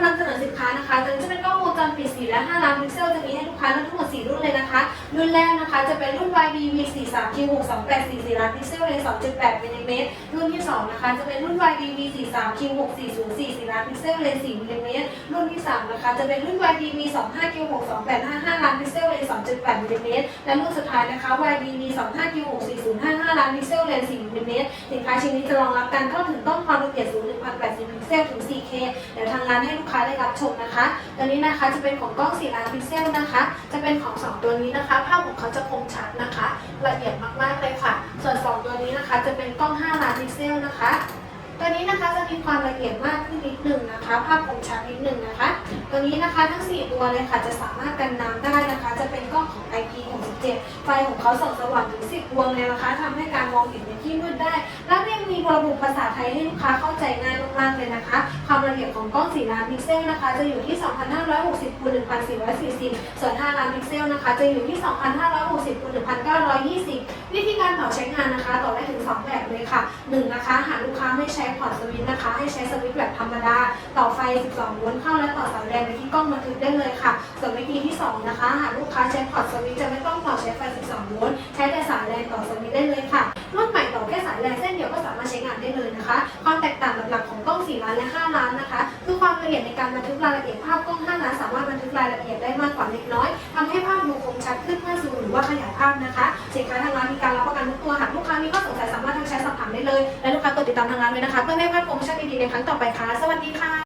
ำลังเสนอสินค้านะคะตัวนี้จะเป็นกล้องวงจรปิด4และ5ล้านพิกเซลจะมีให้ลูกค้าทั้งหมด4รุ่นเลยนะคะ รุ่นแรกนะคะจะเป็นรุ่น YBV 4 3 Q 6 2 8 4 4ล้านพิกเซลเลนส์2.8มิลลิเมตรรุ่นที่2นะคะจะเป็นรุ่น YBV 4 3 Q 6 4 0 4 4ล้านพิกเซลเลนส์4มิลลิเมตรรุ่นที่3นะคะจะเป็นรุ่น YBV 2 5 Q 6 2 8 5 5ล้านพิกเซลเลนส์2.8มิลลิเมตรและรุ่นสุดท้ายนะคะ YBV 2 5 Q 6 4 0 5 5ล้านพิกเซลเลย4มิลลิเมตรสินค้าชิ้นนี้จะรองรับการเข้าถึงต้นความละเอียดสูง1,080พิกเซลถึง 4K เดี๋ยวทางร้านให้ลูกค้าได้รับชมนะคะตัวนี้นะคะจะเป็นของกล้อง4ล้านพิกเซลนะคะ จะเป็นของ 2 ตัวนี้นะคะ ภาพของเขาจะคมชัดนะคะ ละเอียดมากๆเลยค่ะ ส่วน 2 ตัวนี้นะคะ จะเป็นกล้อง 5 ล้านพิกเซลนะคะตัวนี้นะคะจะมีความละเอียดมากขึ้นนิดหนึ่งนะคะ ภาพคมชัดนิดหนึ่งนะคะ ตัวนี้นะคะทั้ง 4 ตัวเลยค่ะจะสามารถกันน้ำได้นะคะ จะเป็นกล้องของ IP67 ไฟของเขาส่องสว่างถึง 10 ดวงเลยนะคะทำให้การมองเห็นในที่มืดได้ และยังมีระบุภาษาไทยให้ลูกค้าเข้าใจง่าย มาก ๆ เลยนะคะ ความละเอียดของกล้อง4ล้านพิกเซลนะคะ จะอยู่ที่ 2,560คูณ1,440 ส่วน 5 ล้านพิกเซลนะคะ จะอยู่ที่ 2,560คูณ1,920 วิธีการต่อใช้งานนะคะต่อได้ถึง 2 แบบเลยค่ะ 1 นะคะ หากลูกค้าไม่ใช้พอร์ตสวิตช์นะคะ ให้ใช้สวิตช์แบบธรรมดา ต่อไฟ 12 โวลต์เข้าและต่อสายแดงไปที่กล้องบันทึกได้เลยค่ะ ส่วนวิธีที่ 2 นะคะ หากลูกค้าใช้พอร์ตสวิตช์จะไม่ต้องต่อใช้ไฟ 12 โวลต์ ใช้แต่สายแดงต่อสวิตช์ได้ นะคะ ความแตกต่างหลักๆของกล้อง 4 ล้านและ 5 ล้านนะคะ คือความละเอียดในการบันทึกรายละเอียดภาพกล้อง 5 ล้านสามารถบันทึกรายละเอียดได้มากกว่าเล็กน้อยทำให้ภาพดูคมชัดขึ้นเมื่อซูมหรือว่าขยายภาพนะคะ สินค้าทางร้านมีการรับประกันทุกตัวหากลูกค้ามีข้อสงสัยสามารถทักแชทสอบถามได้เลย และลูกค้ากดติดตามทางร้านเลยนะคะ เพื่อไม่ให้พลาดโปรโมชั่นดีๆในครั้งต่อไปค่ะ สวัสดีค่ะ